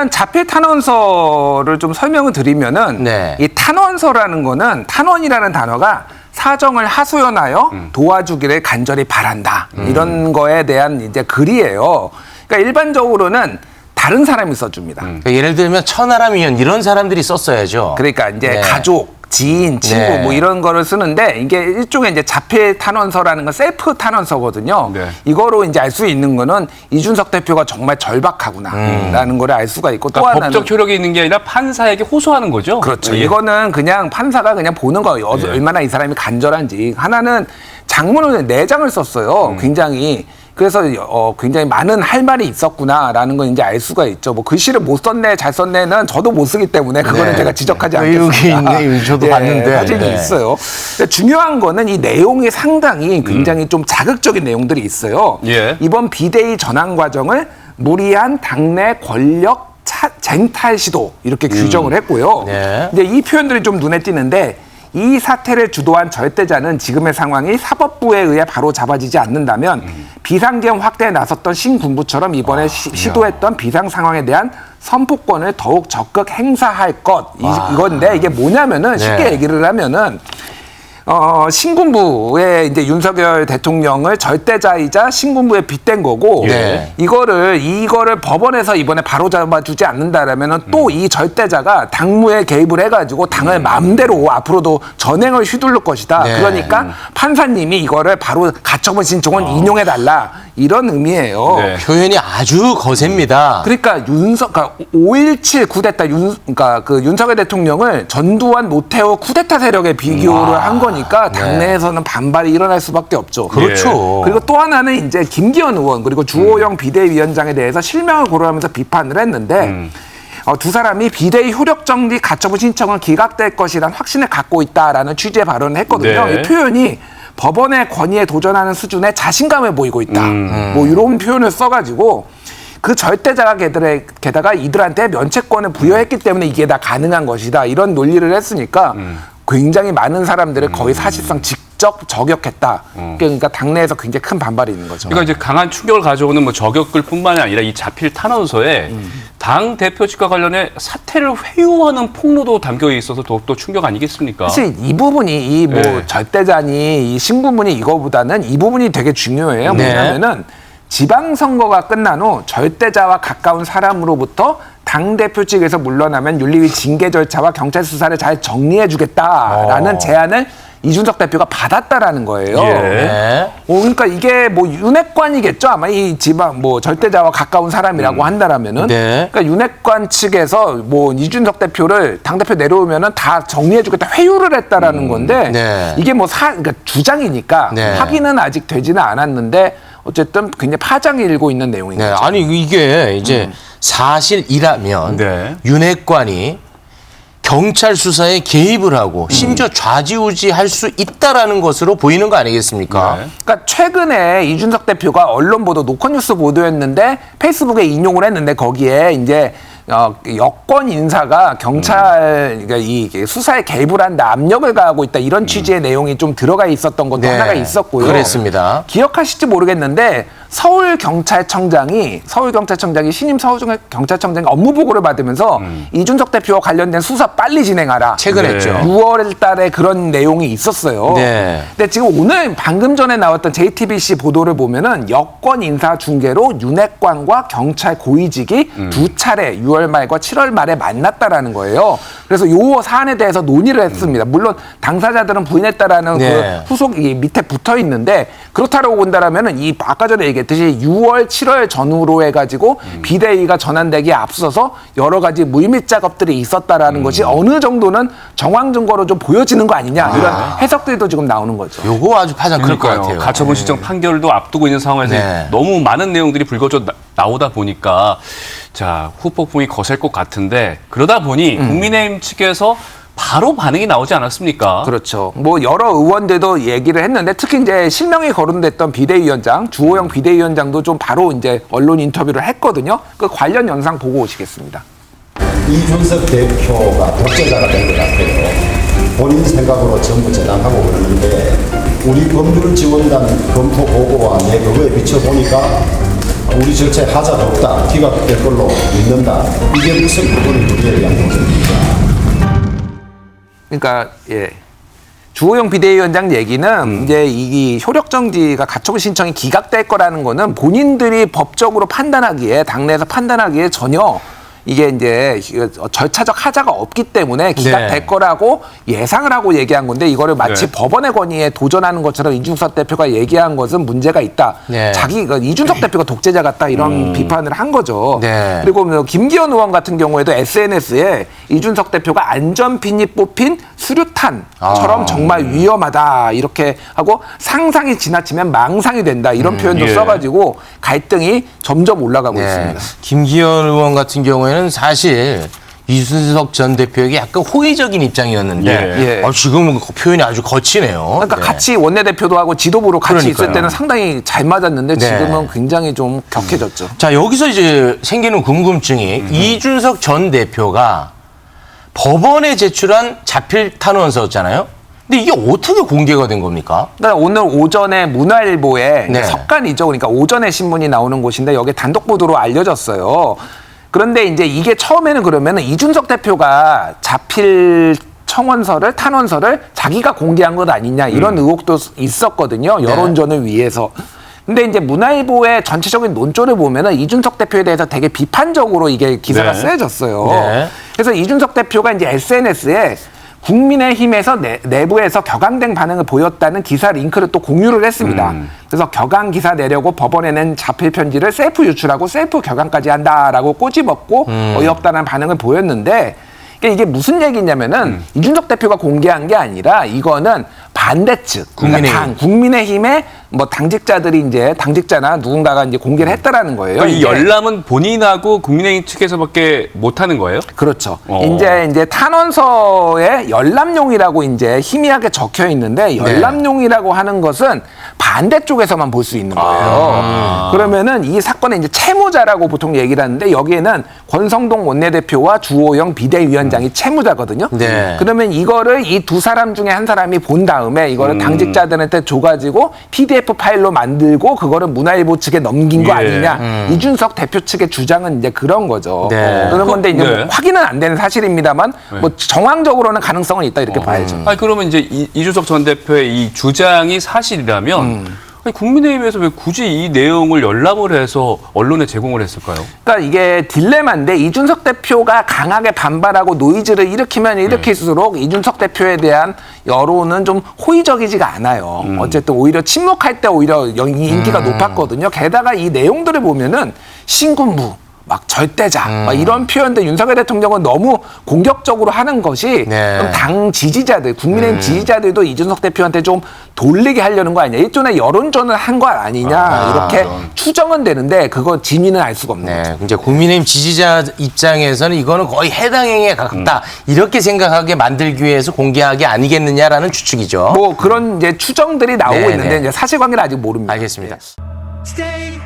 일단 자폐 탄원서를 좀 설명을 드리면은 네. 이 탄원서라는 거는 탄원이라는 단어가 사정을 하소연하여 도와주기를 간절히 바란다 이런 거에 대한 이제 글이에요. 그러니까 일반적으로는 다른 사람이 써줍니다. 그러니까 예를 들면 천하람 위원 이런 사람들이 썼어야죠. 그러니까 이제 네. 가족, 지인, 친구 네. 뭐 이런 거를 쓰는데 이게 일종의 이제 자폐 탄원서라는 건 셀프 탄원서거든요. 네. 이거로 이제 알 수 있는 거는 이준석 대표가 정말 절박하구나라는 거를 알 수가 있고 또 그러니까 하나는 법적 효력이 있는 게 아니라 판사에게 호소하는 거죠. 그렇죠. 예. 이거는 그냥 판사가 그냥 보는 거예요. 예. 얼마나 이 사람이 간절한지. 하나는 장문을 네 장을 썼어요. 굉장히. 그래서 어, 굉장히 많은 할 말이 있었구나라는 건 이제 알 수가 있죠. 뭐 글씨를 못 썼네, 잘 썼네는 저도 못 쓰기 때문에 그거는 네. 제가 지적하지 어, 않겠습니다. 여기 있네. 저도 봤는데. 사진이 네. 있어요. 중요한 거는 이 내용이 상당히 굉장히 좀 자극적인 내용들이 있어요. 예. 이번 비대위 전환 과정을 무리한 당내 권력 차- 쟁탈 시도 이렇게 규정을 했고요. 네. 이제 이 표현들이 좀 눈에 띄는데 이 사태를 주도한 절대자는 지금의 상황이 사법부에 의해 바로 잡아지지 않는다면 비상계엄 확대에 나섰던 신군부처럼 이번에 시, 시도했던 비상 상황에 대한 선포권을 더욱 적극 행사할 것. 이, 이건데 이게 뭐냐면은 쉽게 네. 얘기를 하면은 어, 신군부의 이제 윤석열 대통령을 절대자이자 신군부에 빗댄 거고 네. 이거를 이거를 법원에서 이번에 바로 잡아주지 않는다라면은 또 이 절대자가 당무에 개입을 해가지고 당을 마음대로 앞으로도 전행을 휘둘를 것이다. 네. 그러니까 판사님이 이거를 바로 가처분 신청은 인용해 달라 이런 의미예요. 네. 표현이 아주 거셉니다. 그러니까 윤석, 그러니까 5.17 쿠데타 윤, 그러니까 그 윤석열 대통령을 전두환 노태우 쿠데타 세력에 비교를 한 거니까 당내에서는 반발이 일어날 수밖에 없죠. 그렇죠. 그리고 또 하나는 이제 김기현 의원 그리고 주호영 비대위원장에 대해서 실명을 거론하면서 비판을 했는데 어, 두 사람이 비대위 효력 정지 가처분 신청은 기각될 것이란 확신을 갖고 있다라는 취지의 발언을 했거든요. 네. 이 표현이 법원의 권위에 도전하는 수준의 자신감을 보이고 있다. 뭐 이런 표현을 써가지고 그 절대자가 걔들의, 게다가 이들한테 면책권을 부여했기 때문에 이게 다 가능한 것이다. 이런 논리를 했으니까 굉장히 많은 사람들을 거의 사실상 직접 저격했다. 그러니까 당내에서 굉장히 큰 반발이 있는 거죠. 그러니까 이제 강한 충격을 가져오는 뭐 저격글뿐만이 아니라 이 자필 탄원서에 당 대표직과 관련해 사퇴를 회유하는 폭로도 담겨 있어서 더욱더 충격 아니겠습니까? 사실 이 부분이 이 뭐 네. 절대자니 이 신부문이 이거보다는 이 부분이 되게 중요해요. 네. 뭐냐면은 지방선거가 끝난 후 절대자와 가까운 사람으로부터 당 대표 측에서 물러나면 윤리위 징계 절차와 경찰 수사를 잘 정리해 주겠다라는 어. 제안을 이준석 대표가 받았다라는 거예요. 예. 네. 어, 그러니까 이게 뭐 윤핵관이겠죠. 아마 이 지방 뭐 절대자와 가까운 사람이라고 한다라면은. 네. 그러니까 윤핵관 측에서 뭐 이준석 대표를 당 대표 내려오면은 다 정리해주겠다 회유를 했다라는 건데 네. 이게 뭐 사 그러니까 주장이니까 네. 확인은 아직 되지는 않았는데 어쨌든 굉장히 파장이 일고 있는 내용인 네, 거죠. 아니 이게 이제 사실이라면 네. 윤핵관이 경찰 수사에 개입을 하고 심지어 좌지우지 할 수 있다라는 것으로 보이는 거 아니겠습니까? 네. 그러니까 최근에 이준석 대표가 언론 보도 노컷뉴스 보도였는데 페이스북에 인용을 했는데 거기에 이제 어, 여권 인사가 경찰 그러니까 이 수사에 개입을 한다 압력을 가하고 있다 이런 취지의 내용이 좀 들어가 있었던 것도 네, 하나가 있었고요. 그랬습니다. 기억하실지 모르겠는데 서울 경찰청장이 서울 경찰청장이 신임 서울 경찰청장 업무 보고를 받으면서 이준석 대표와 관련된 수사 빨리 진행하라. 최근 네. 했죠. 6월 달에 그런 내용이 있었어요. 네. 근데 지금 오늘 방금 전에 나왔던 JTBC 보도를 보면은 여권 인사 중계로 윤핵관과 경찰 고위직이 음. 두 차례 6월 말과 7월 말에 만났다라는 거예요. 그래서 요 사안에 대해서 논의를 했습니다. 물론 당사자들은 부인했다라는 네. 그 후속 이 밑에 붙어 있는데 그렇다고 본다라면은 이 아까 전에 얘기 했듯이 6월, 7월 전후로 해가지고 음. 비대위가 전환되기에 앞서서 여러 가지 물밑 작업들이 있었다라는 것이 어느 정도는 정황 증거로 좀 보여지는 거 아니냐 이런 해석들도 지금 나오는 거죠. 요거 아주 파장 클것 그러니까요. 같아요. 가처분 신청 판결도 앞두고 있는 상황에서 네. 너무 많은 내용들이 불거져 나- 나오다 보니까 자 후폭풍이 거셀 것 같은데 그러다 보니 음. 국민의힘 측에서 바로 반응이 나오지 않았습니까? 그렇죠. 뭐 여러 의원들도 얘기를 했는데 특히 이제 실명이 거론됐던 비대위원장 주호영 비대위원장도 좀 바로 이제 언론 인터뷰를 했거든요. 그 관련 영상 보고 오시겠습니다. 이준석 대표가 독재자가 된 것 같아요. 본인 생각으로 전부 재단하고 그러는데 우리 법률 지원단 검토 보고와 내 그거에 비춰보니까 우리 정책 하자가 없다. 기각될 걸로 믿는다. 이게 무슨 부분이 우리에 대한 공정입니까? 그러니까 예. 주호영 비대위원장 얘기는 음. 이제 이 효력 정지가 가처분 신청이 기각될 거라는 거는 본인들이 법적으로 판단하기에 당내에서 판단하기에 전혀 이게 이제 절차적 하자가 없기 때문에 기각될 네. 거라고 예상을 하고 얘기한 건데 이거를 마치 네. 법원의 권위에 도전하는 것처럼 이준석 대표가 얘기한 것은 문제가 있다. 네. 자기 그 이준석 대표가 독재자 같다 이런 비판을 한 거죠. 네. 그리고 뭐 김기현 의원 같은 경우에도 SNS에 이준석 대표가 안전핀이 뽑힌 수류탄처럼 아. 정말 위험하다 이렇게 하고 상상이 지나치면 망상이 된다 이런 표현도 예. 써가지고 갈등이 점점 올라가고 네. 있습니다. 김기현 의원 같은 경우에는 사실 이순석 전 대표에게 약간 호의적인 입장이었는데 예. 아, 지금은 그 표현이 아주 거치네요. 그러니까 네. 같이 원내대표도 하고 지도부로 같이 있을 그러니까요. 때는 상당히 잘 맞았는데 네. 지금은 굉장히 좀 격해졌죠. 자 여기서 이제 생기는 궁금증이 이준석 전 대표가 법원에 제출한 자필 탄원서였잖아요. 근데 이게 어떻게 공개가 된 겁니까? 그러니까 오늘 오전에 문화일보에 네. 석간이죠. 그러니까 오전에 신문이 나오는 곳인데 여기 단독 보도로 알려졌어요. 그런데 이제 이게 처음에는 그러면은 이준석 대표가 자필 청원서를 탄원서를 자기가 공개한 것 아니냐 이런 의혹도 있었거든요. 여론전을 위해서. 근데 이제 문화일보의 전체적인 논조를 보면은 이준석 대표에 대해서 되게 비판적으로 이게 기사가 네. 쓰여졌어요. 네. 그래서 이준석 대표가 이제 SNS에 국민의힘에서 내, 내부에서 격앙된 반응을 보였다는 기사 링크를 또 공유를 했습니다. 그래서 격앙 기사 내려고 법원에 낸 자필 편지를 셀프 유출하고 셀프 격앙까지 한다라고 꼬집었고 어이없다는 반응을 보였는데 그러니까 이게 무슨 얘기냐면은 이준석 대표가 공개한 게 아니라 이거는 반대 측, 그러니까 국민의힘. 당, 국민의힘의 뭐 당직자들이 이제 당직자나 누군가가 이제 공개를 했다라는 거예요. 그러니까 이. 열람은 본인하고 국민의힘 측에서밖에 못 하는 거예요? 그렇죠. 어. 이제 이제 탄원서에 열람용이라고 이제 희미하게 적혀 있는데 열람용이라고 하는 것은 반대쪽에서만 볼 수 있는 거예요. 그러면은 이 사건의 이제 채무자라고 보통 얘기를 하는데 여기에는 권성동 원내대표와 주호영 비대위원장이 채무자거든요. 네. 그러면 이거를 이 두 사람 중에 한 사람이 본 다음에 이거를 당직자들한테 줘가지고 PDF 파일로 만들고 그거를 문화일보 측에 넘긴 거 예. 아니냐. 이준석 대표 측의 주장은 이제 그런 거죠. 네. 그런 건데 이제 네. 뭐 확인은 안 되는 사실입니다만 뭐 정황적으로는 가능성은 있다 이렇게 봐야죠. 아니 그러면 이제 이, 이준석 전 대표의 이 주장이 사실이라면 음. 아니, 국민의힘에서 왜 굳이 이 내용을 열람을 해서 언론에 제공을 했을까요? 그러니까 이게 딜레마인데 이준석 대표가 강하게 반발하고 노이즈를 일으키면 일으킬수록 이준석 대표에 대한 여론은 좀 호의적이지가 않아요. 어쨌든 오히려 침묵할 때 오히려 인기가 높았거든요. 게다가 이 내용들을 보면은 신군부 막 절대자 막 이런 표현들 윤석열 대통령은 너무 공격적으로 하는 것이 네. 그럼 당 지지자들 국민의힘 지지자들도 이준석 대표한테 좀 돌리게 하려는 거 아니냐 일종의 여론전을 한 거 아니냐 이렇게 추정은 되는데 그거 진위는 알 수가 없는 거죠. 네, 이제 국민의힘 지지자 입장에서는 이거는 거의 해당 행위에 가깝다 이렇게 생각하게 만들기 위해서 공개한 게 아니겠느냐라는 추측이죠. 뭐 그런 이제 추정들이 나오고 네, 있는데 네. 이제 사실관계는 아직 모릅니다. 알겠습니다. 예. Stay